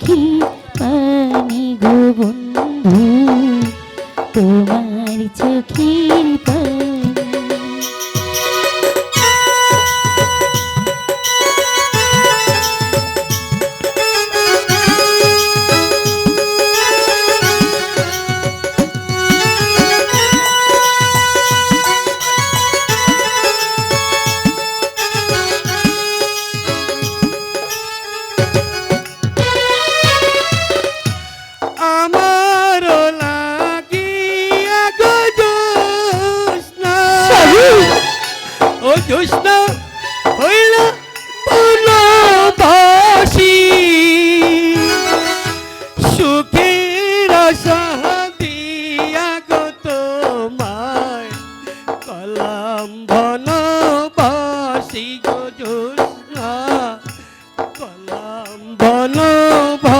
পাখি কৃষ্ণ হইল বনবাসী। সুখের আশা দিয়া গো তোমায় কলাম বনবাসী গো জ্যোৎস্না কলাম বনবাসী।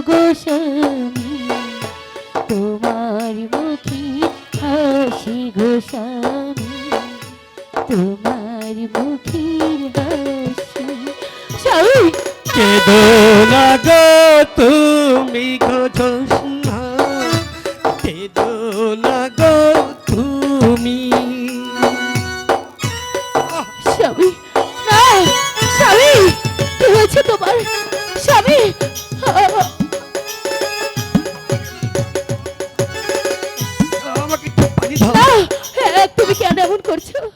গো তোমার মুখে হাসি গো তোমার মুখে হাসি। স্বামী! কেদো না গো তুমি গো জোসনা কেদো না গো তুমি। স্বামী! স্বামী! কি হয়েছে তোমার? স্বামী! করছো